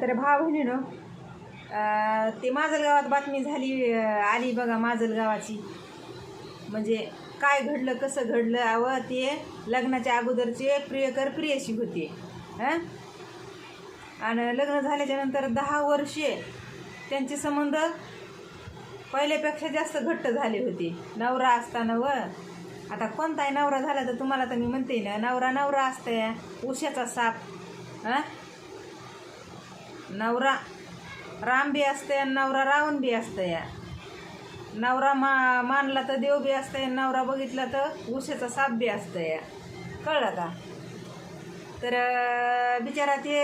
तर भाव बहिणीनो ते माजलगावात बातमी झाली आली बघा माजलगावाची. म्हणजे काय घडलं कसं घडलं अव ते लग्नाच्या अगोदरचे प्रियकर प्रियशी होते. हां आणि लग्न झाल्याच्यानंतर दहा वर्षे त्यांचे संबंध पहिल्यापेक्षा जास्त घट्ट झाले होते. नवरा असताना व. आता कोणताही नवरा झाला तर तुम्हाला तर मी म्हणते ना नवरा नवरा असतंय उशाचा साप. हां नवरा राम बी असते आणि नवरा रावण बी या नवरा मा मानला तर देव बी असते नवरा बघितला तर उशेचा साप बी या कळलं का? तर बिचारा ते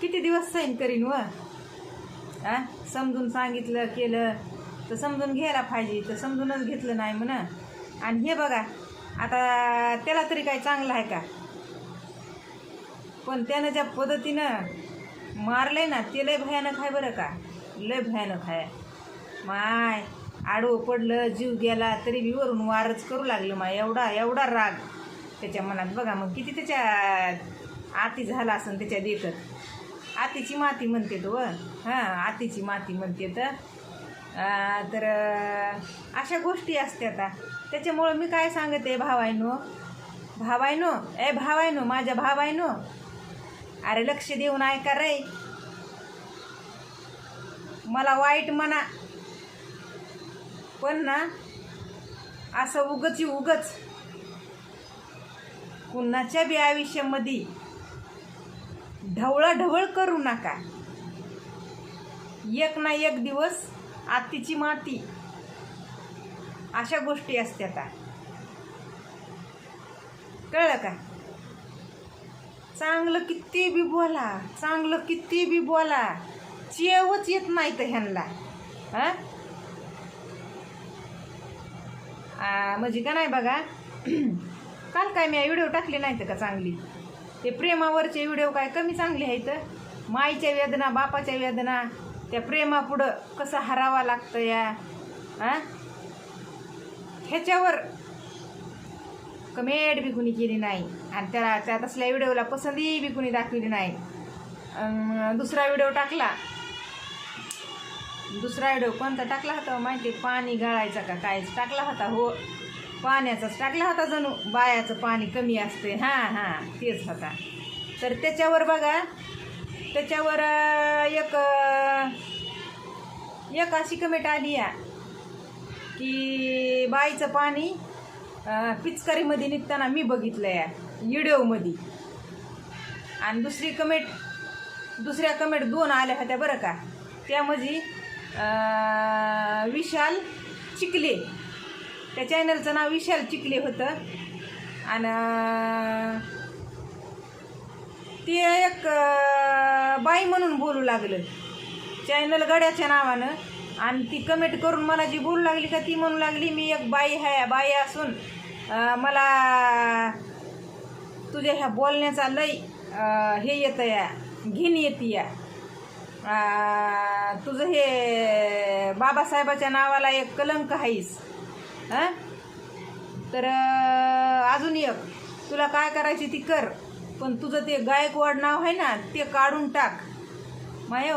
किती दिवस सैन करीन व? आ समजून सांगितलं केलं तर समजून घ्यायला पाहिजे तर समजूनच घेतलं नाही म्हण. आणि हे बघा आता त्याला तरी काही चांगलं आहे का? पण त्यानं ज्या पद्धतीनं मारलंय ना ते लय भयानक आहे बरं का. लय भयानक आहे. माय आडवं पडलं जीव गेला तरी बी वरून वारच करू लागलं माय. एवढा एवढा राग त्याच्या मनात. बघा मग किती त्याच्या आती झाला असन त्याच्या देखत आतीची माती म्हणते तो हां. आतीची माती म्हणते तर. तर अशा गोष्टी असतात त्याच्यामुळं मी काय सांगते भावायनो? भावायनो? ए भावायनो माझ्या भावायनो अरे लक्ष देऊन ऐका रे. मला वाईट म्हणा. पण ना असं उगच उगच कुणाच्या बी आयुष्यामध्ये ढवळाढवळ करू नका. एक ना एक दिवस आतीची माती. अशा गोष्टी असत्या कळलं का? चांगलं किती बी बोला चांगलं किती बी बोला चेवच येत नाही तर ह्यांना. हा? म्हणजे का नाही बघा काल काय मी व्हिडिओ टाकले नाहीत का चांगली? ते प्रेमावरचे व्हिडिओ काय कमी चांगले आहेत? माईच्या वेदना बापाच्या वेदना त्या प्रेमापुढं कसं हरावा लागतं या? हा? ह्याच्यावर कमेड बी कुणी केली नाही. आणि त्याला त्या तसल्या व्हिडिओला पसंती बी कुणी दाखवली नाही. दुसरा व्हिडिओ टाकला. दुसरा व्हिडिओ कोणता टाकला होता माहिती आहे? पाणी गाळायचा का काय? टाकला होता हो. पाण्याचाच टाकला होता जणू. बायाचं पाणी कमी असते हां हां तेच होता. तर त्याच्यावर बघा. त्याच्यावर एक एक अशी कमेंट आली या. की बाईचं पाणी पिचकरीमध्ये पिचकारीमध्ये निघताना मी बघितलं या व्हिडिओमध्ये. आणि दुसरी कमेंट दुसऱ्या कमेंट दोन आल्या होत्या बरं का. त्यामध्ये विशाल चिकले त्या चॅनलचं नाव विशाल चिकले होतं. आणि ते एक बाई म्हणून बोलू लागलं. चॅनल गड्याच्या नावानं. आणि ती कमेंट करून मला जी बोलू लागली का ती म्हणू लागली मी एक बाई आहे बाई असून मला तुझ्या ह्या बोलण्याचा लय हे येतं या घिन येते या तुझं हे बाबासाहेबाच्या नावाला एक कलंक आहेस हां तर अजून एक तुला काय करायची ती कर पण तुझं ते गायकवाड नाव आहे ना ते काढून टाक. मायो?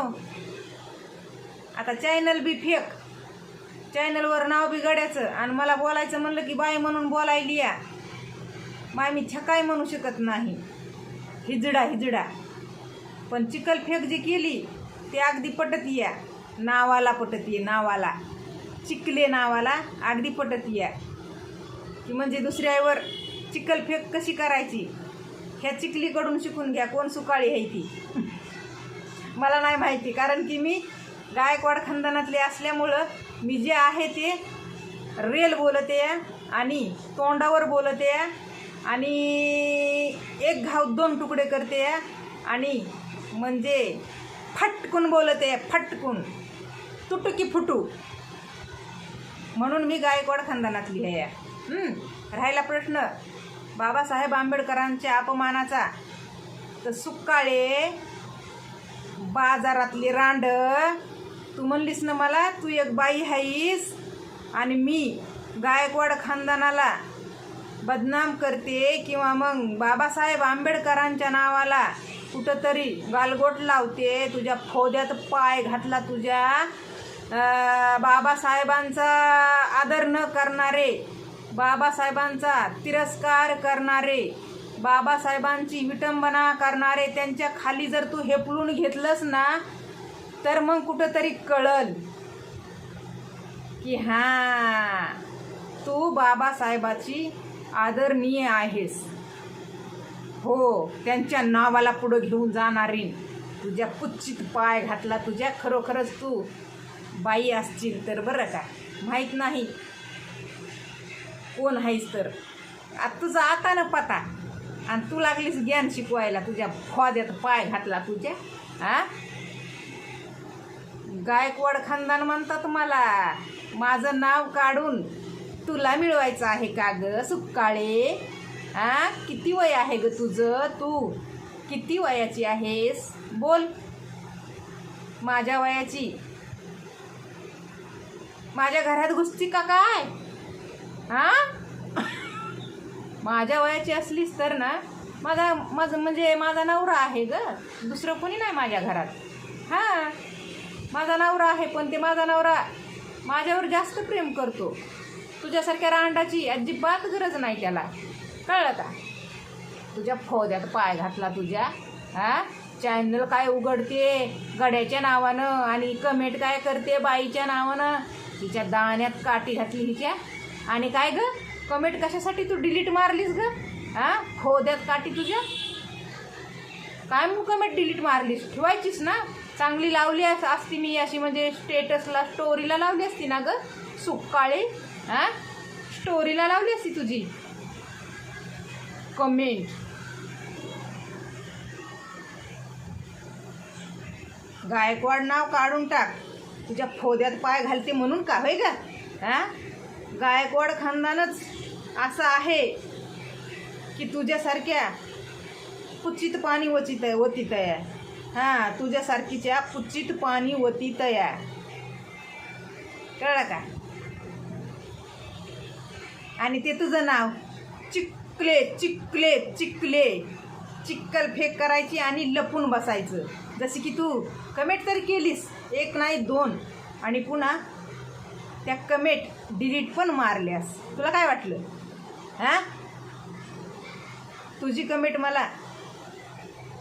आता चॅनल बी फेक. चॅनलवर नाव बी गड्याचं आणि मला बोलायचं म्हणलं की बाय म्हणून बोलायली या. माय मी छकाय म्हणू शकत नाही. हिजडा हिजडा. पण चिखलफेक जी केली ते अगदी पटत या. नावाला पटत ये नावाला. चिकले नावाला अगदी पटत या. की म्हणजे दुसऱ्यावर चिखलफेक कशी करायची? ह्या चिखलीकडून शिकून घ्या कोण सुकाळी आहे ती? मला नाही माहिती कारण की मी गायकवाड खानदानातले असल्यामुळं मी जे आहे ते रेल बोलते आणि तोंडावर बोलते आणि एक घाव दोन तुकडे करते आणि म्हणजे फटकून बोलते फटकून. तुटू की फुटू? म्हणून मी गायकवाड खानदानातली आहे राहिला प्रश्न. बाबासाहेब आंबेडकरांच्या अपमानाचा. तर सुकाळे बाजारातली रांड. तू म्हणलीस ना मला तू एक बाई आहेस आणि मी गायकवाड खानदानाला बदनाम करते किंवा मग बाबासाहेब आंबेडकरांच्या नावाला कुठंतरी गालगोट लावते तुझ्या फौद्यात पाय घातला तुझ्या बाबासाहेबांचा आदर न करणारे बाबासाहेबांचा तिरस्कार करणारे बाबासाहेबांची विटंबना करणारे त्यांच्या खाली जर तू हेपलून घेतलंस ना तर मग कुठंतरी कळल की हां तू बाबासाहेबाची आदरणीय आहेस. हो त्यांच्या नावाला पुढं घेऊन जाणारी तुझ्या कुच्चित पाय घातला तुझ्या खरोखरच तू. बाई असतील तर बरं का? माहीत नाही. कोण आहेस तर? आता तुझा आता न पता. आणि तू लागलीस ज्ञान शिकवायला. तुझ्या खोद्यात पाय घातला तुझ्या. हा गायकवाड खानदान म्हणतात मला. माझं नाव काढून तुला मिळवायचं आहे का ग सुक्काळे? हा? किती वय आहे ग तुझं? तू किती वयाची आहेस? बोल. माझ्या वयाची. माझ्या घरात घुसती का काय? हा? माझ्या वयाची असलीस तर ना माझा माझं म्हणजे माझा नवरा आहे ग. दुसरं कोणी नाही माझ्या घरात. हां? माझा नवरा आहे पण ते माझा नवरा माझ्यावर जास्त प्रेम करतो. तुझ्यासारख्या रांडाची अजिबात गरज नाही त्याला. कळलं का? तुझ्या फोद्यात पाय घातला तुझ्या हा? चॅनल काय उघडते? गड्याच्या नावानं आणि कमेंट काय करते बाईच्या नावानं? तिच्या दाण्यात काठी घातली हिच्या. आणि काय ग? कमेंट कशासाठी तू डिलीट मारलीस ग? हा? फोद्यात काठी तुझ्या? काय मग कमेंट डिलीट मारलीस? ठेवायचीस ना? चांगली लावली असती मी अशी म्हणजे स्टेटसला स्टोरीला लावली असती ना ग? सुकाळी हा? स्टोरीला लावली असती तुझी. कमेंट गायकवाड नाव काढून टाक. तुझ्या फोद्यात पाय घालते म्हणून का? होय का? हा? गायकवाड खानदानच असं आहे की तुझ्यासारख्या पुच्चित पाणी वचित वतीत आहे. हां तुझ्यासारखीच्या पुच्चित पाणी वतीत आहे. कळलं का? आणि ते तुझं नाव? चिकले चिकले चिकले. चिक्कल फेक करायची आणि लपून बसायचं. जसे की तू कमेंट तर केलीस. एक नाही दोन. आणि पुन्हा त्या कमेंट डिलीट पण मारल्यास. तुला काय वाटलं? हां? तुझी कमेंट मला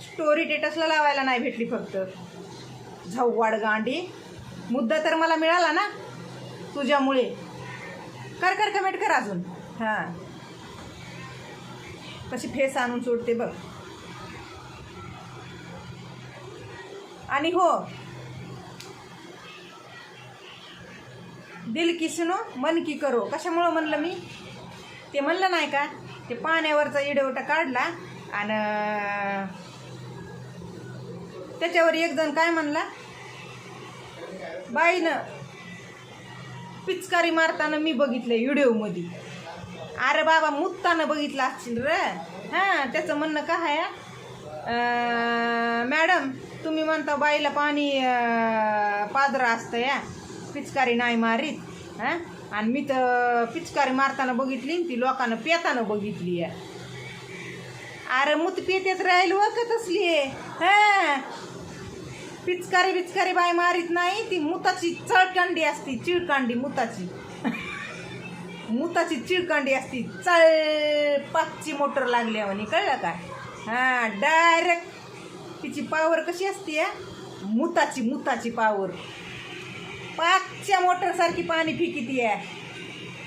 स्टोरी टेटसला लावायला नाही भेटली फक्त. झव्वाड गांडी. मुद्दा तर मला मिळाला ना? तुझ्यामुळे. कर कर कमेंट कर अजून. हां. कशी फेस आणून सोडते बघ. आणि हो. दिल की सुनो मन की करो. कशामुळं म्हणलं मी? ते म्हणलं नाही का? ते पाण्यावरचा इडवटा काढला आणि त्याच्यावर एक जण काय म्हणला? बाईनं पिचकारी मारताना मी बघितलं व्हिडिओमध्ये अरे बाबा मुत्तानं बघितलं असतील र. हां त्याचं म्हणणं काय आहे? मॅडम तुम्ही म्हणता बाईला पाणी अं, पाजरा असतं या. पिचकारी नाही मारीत. हां? आणि मी तर पिचकारी मारताना बघितली ती लोकांना पेताना बघितली आहे अरे मुत पेतेच राहील वकत असली. हां? पिचकारी बिचकारी बाय मारीत नाही ती मुताची चळकांडी असती चिळकांडी मुताची. मुताची चिळकांडी असती चळ पाचची मोटर लागली म्हणे कळलं का? हां डायरेक्ट तिची पावर कशी असते या मुताची मुताची पावर पाचच्या मोटरसारखी पाणी फिकिती आहे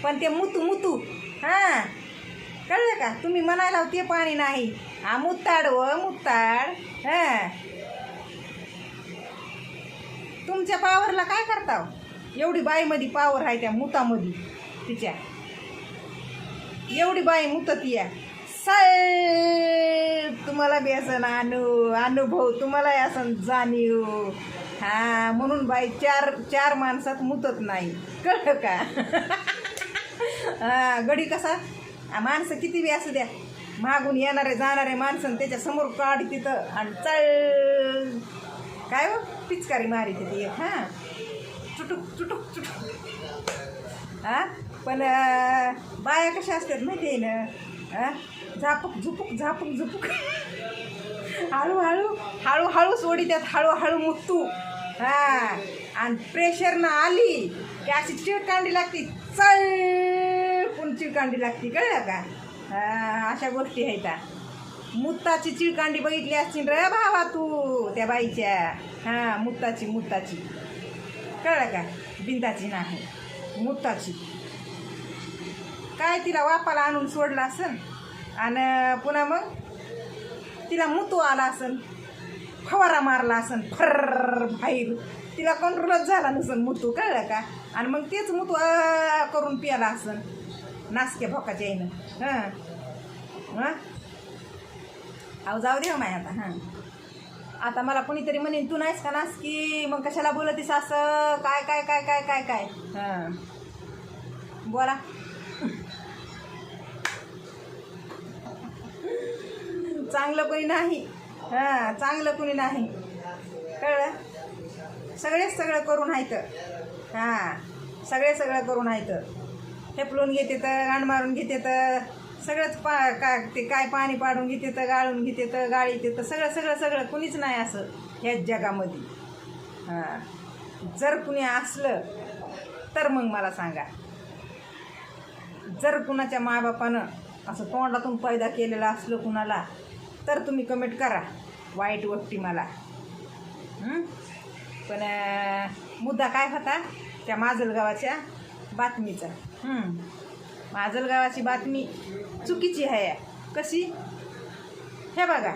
पण ते मुतू मुतू हां. कळलं का? तुम्ही म्हणायला होते पाणी नाही. हा मुताड व मुताड हां. तुमच्या पावरला काय करता हो? एवढी बाईमध्ये पावर आहे त्या मुतामध्ये. तिच्या. एवढी बाई मुतत या. साहेब तुम्हाला बी असं अनु अनुभव तुम्हालाही असं जाणीव. हा म्हणून बाई चार चार माणसात मुतत नाही. कळलं का? हा गडी कसा? माणसं किती बी असू द्या. मागून येणारे जाणारे माणसं त्याच्यासमोर काढ तिथं. आणि चळ काय हो? पिचकारी मारी ती एक हां? चुटुक चुटुक चुटुक. हां? पण बाया कशा असतात माहिती आहे ना? हां? झापूक झुपूक झापूक झुपूक. हळूहळू हळूहळू सोडी त्यात हळूहळू मुतू. हा? आणि प्रेशरनं आली की अशी चिडकांडी लागती. चल पण चिडकांडी लागती कळलं का? हा, अशा गोष्टी आहेत मुत्ताची चिळकांडी बघितली असतील रे भावा तू त्या बाईच्या. हां मुत्ताची मुत्ताची. कळलं का? बिंदाची नाही मुत्ताची. काय तिला वापाला आणून सोडलं असन? आणि पुन्हा मग? तिला मुतू आला असन? फवारा मारला असन? फर बाहेर. तिला कंट्रोलच झाला नसन मुतू कळलं का? आणि मग तेच मुतू करून पियाला असन. नासक्या भोकाच्या येईन हां. हां? अहो जाऊ दे हो माय आता. हां. आता मला कोणीतरी म्हणेन तू नाहीस का नासकी मग कशाला बोलतीस असं? काय काय काय काय काय काय? हां. बोला. चांगलं कोणी नाही. हां चांगलं कोणी नाही. कळलं? सगळेच सगळं करून आहेत. हां सगळे सगळं करून आहेत. हेपलून घेते तर गाण मारून घेते तर. सगळंच पा का ते काय पाणी पाडून घेते तर गाळून घेते तर गाळी तर सगळं सगळं सगळं कुणीच नाही असं ह्याच जगामध्ये. हां. जर कुणी असलं तर मग मला सांगा. जर कुणाच्या मायबापानं असं तोंडातून पैदा केलेलं असलं कुणाला तर तुम्ही कमेंट करा. वाईट गोष्टी मला. पण मुद्दा काय होता? त्या माजलगावाच्या बातमीचा. माजलगावाची बातमी चुकीची आहे. कशी? हे बघा.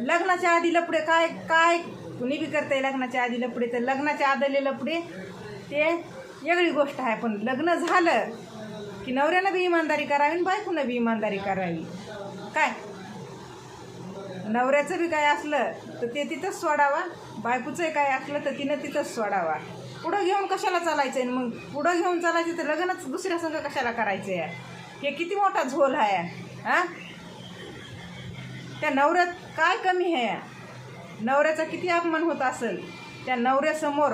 लग्नाच्या आधी लपडे काय काय कुणी बी करते लग्नाच्या आधी लपडे तर लग्नाच्या आदले लपडे ते वेगळी गोष्ट आहे. पण लग्न झालं की नवऱ्यानं बी इमानदारी करावी आणि बायकोनं बी इमानदारी करावी. काय? नवऱ्याचं बी काय असलं तर ते तिथंच सोडावा. बायकोचंही काय असलं तर तिनं तिथंच सोडावा. पुढं घेऊन कशाला चालायचं आहे मग पुढं घेऊन चालायचं तर लग्नच दुसऱ्या संघ कशाला करायचं आहे हे किती मोठा झोल आहे? हां? त्या नवऱ्यात काय कमी आहे? नवऱ्याचा किती अपमान होत असेल? त्या नवऱ्यासमोर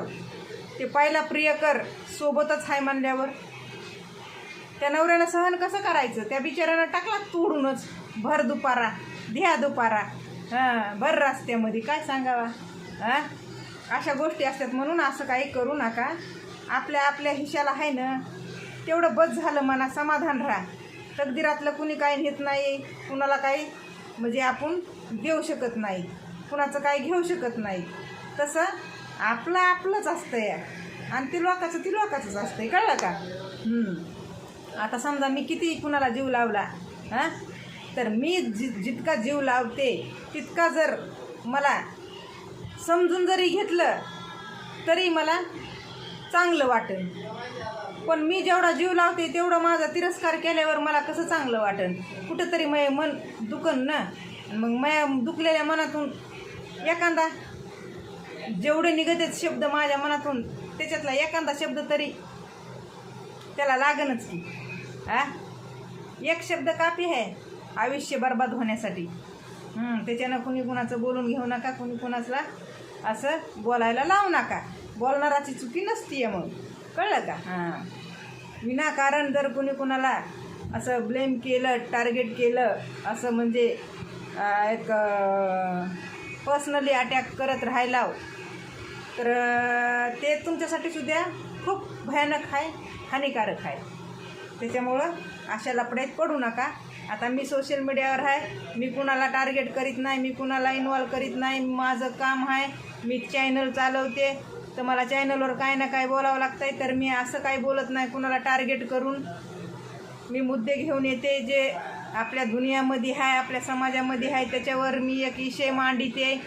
ते पहिला प्रियकर सोबतच आहे म्हणल्यावर? त्या नवऱ्यानं सहन कसं करायचं? त्या बिचाऱ्यानं टाकला तोडूनच. भर दुपारा ध्या दुपारा. हां भर रस्त्यामध्ये. काय सांगावा? हां? अशा गोष्टी असतात म्हणून असं काही करू नका. आपल्या आपल्या हिशाला आहे ना तेवढं बस झालं मना समाधान राहा. तकदिरातलं कुणी काही नेत नाही कुणाला काही म्हणजे आपण देऊ शकत नाही. कुणाचं काही घेऊ शकत नाही. तसं आपलं आपलंच असतं या. आणि ते लोकाचं ती लोकाचंच असतंय कळलं का? आता समजा मी किती कुणाला जीव लावला हां? तर मी जि जितका जीव लावते तितका जर मला समजून जरी घेतलं तरी मला चांगलं वाटेल. पण मी जेवढा जीव लावते तेवढं माझा तिरस्कार केल्यावर मला कसं चांगलं वाटेल? कुठंतरी मै मन दुखन ना? मग माया दुखलेल्या मनातून एखादा जेवढे निघतेच शब्द माझ्या मनातून त्याच्यातला एखादा शब्द तरी त्याला लागनच की. हा एक शब्द कापी आहे आयुष्य बर्बाद होण्यासाठी. त्याच्यानं कुणी कुणाचं बोलून घेऊ नका कुणी कुणाचला असं बोलायला लावू नका. बोलणाराची चुकी नसती आहे मग. कळलं का? हां. विनाकारण जर कुणी कुणाला असं ब्लेम केलं टार्गेट केलं असं म्हणजे एक पर्सनली अटॅक करत राहिला तर ते तुमच्यासाठी सुद्धा खूप भयानक आहे हानिकारक आहे. त्याच्यामुळं अशा लपड्यात पडू नका. आता मी सोशल मीडियावर आहे मी कुणाला टार्गेट करीत नाही मी कुणाला इन्वॉल्व करीत नाही माझं काम आहे मी चॅनल चालवते तर मला चॅनलवर काय ना काय बोलावं लागतंय तर मी असं काही बोलत नाही. कुणाला टार्गेट करून मी मुद्दे घेऊन येते जे आपल्या दुनियामध्ये आहे आपल्या समाजामध्ये आहे त्याच्यावर मी एक विषय मांडिते.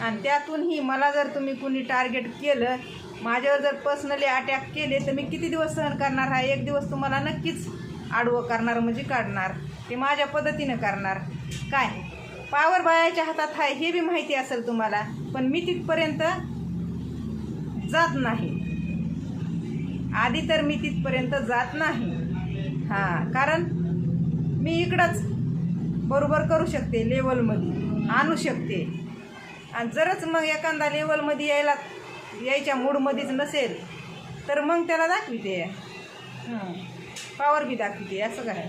आणि त्यातूनही मला जर तुम्ही कुणी टार्गेट केलं माझ्यावर जर पर्सनली अटॅक केले तर मी किती दिवस सहन करणार? हा एक दिवस तुम्हाला नक्कीच आडवं करणार म्हणजे काढणार. ते माझ्या पद्धतीनं करणार. काय? पावर बायाच्या हातात आहे हे बी माहिती असेल तुम्हाला. पण मी तिथपर्यंत जात नाही. आधी तर मी तिथपर्यंत जात नाही. हां कारण मी इकडंच बरोबर करू शकते लेवलमध्ये आणू शकते. आणि जरच मग एखादा लेवलमध्ये यायला यायच्या मूडमध्येच नसेल तर मग त्याला दाखविते. पॉवर बी दाखविते असं काय?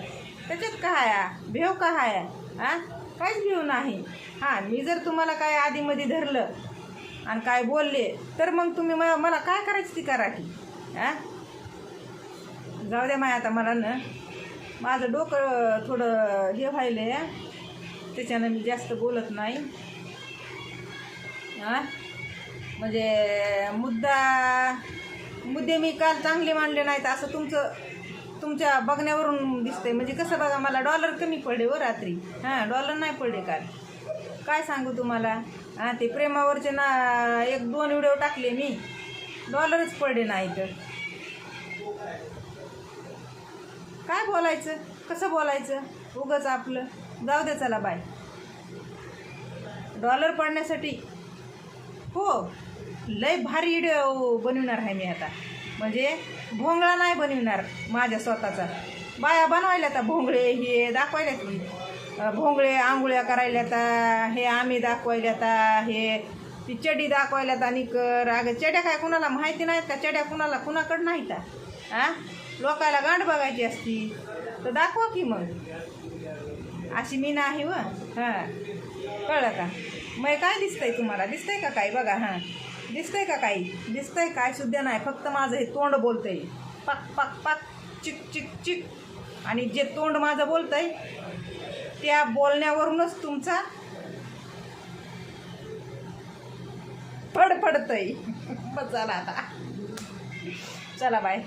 त्याच्यात काय आहे? भेव काय आहे? हां? काहीच भिऊ नाही. हां मी जर तुम्हाला काय आधीमध्ये धरलं आणि काय बोलले तर मग तुम्ही म- मला काय करायची ती करा की आ जाऊ द्या माय आता मला ना माझं डोकं थोडं हे व्हायलं आहे त्याच्यानं मी जास्त बोलत नाही. हां? म्हणजे मुद्दा मुद्दे मी काल चांगले मांडले नाहीत असं तुमचं तुमच्या बघण्यावरून दिसतंय. म्हणजे कसं बघा मला डॉलर कमी पडले व रात्री. हां डॉलर नाही पडले काल. काय सांगू तुम्हाला? हां ते प्रेमावरचे ना एक दोन व्हिडिओ टाकले मी. डॉलरच पडले नाही तर. काय बोलायचं? कसं बोलायचं? उगच आपलं. जाऊ दे चला बाय डॉलर पडण्यासाठी. हो लय भारी व्हिडिओ बनविणार आहे मी आता. म्हणजे भोंगळा नाही बनविणार माझ्या स्वतःचा. बाया बनवायला आता भोंगळे हे दाखवायला तुम्ही भोंगळे आंघोळ्या करायला आता हे आम्ही दाखवायला आता हे ती चडी दाखवायला आता निकर अगं चड्या काय कुणाला माहिती नाहीत का? चड्या कुणाला कुणाकडं नाहीत? आ लोकायला गांड बघायची असती तर दाखवा की मग. अशी मी नाही व. हां. कळलं का? मग काय दिसतंय तुम्हाला? दिसतंय का काही? बघा हां. दिसतंय का काही? दिसतंय काय सुद्धा नाही. फक्त माझं हे तोंड बोलतंय. पाक पाक पाक. चिक चिक चिक. आणि जे तोंड माझं बोलतंय त्या बोलण्यावरूनच तुमचा फडफडतंय. बस चला आता. चला बाय.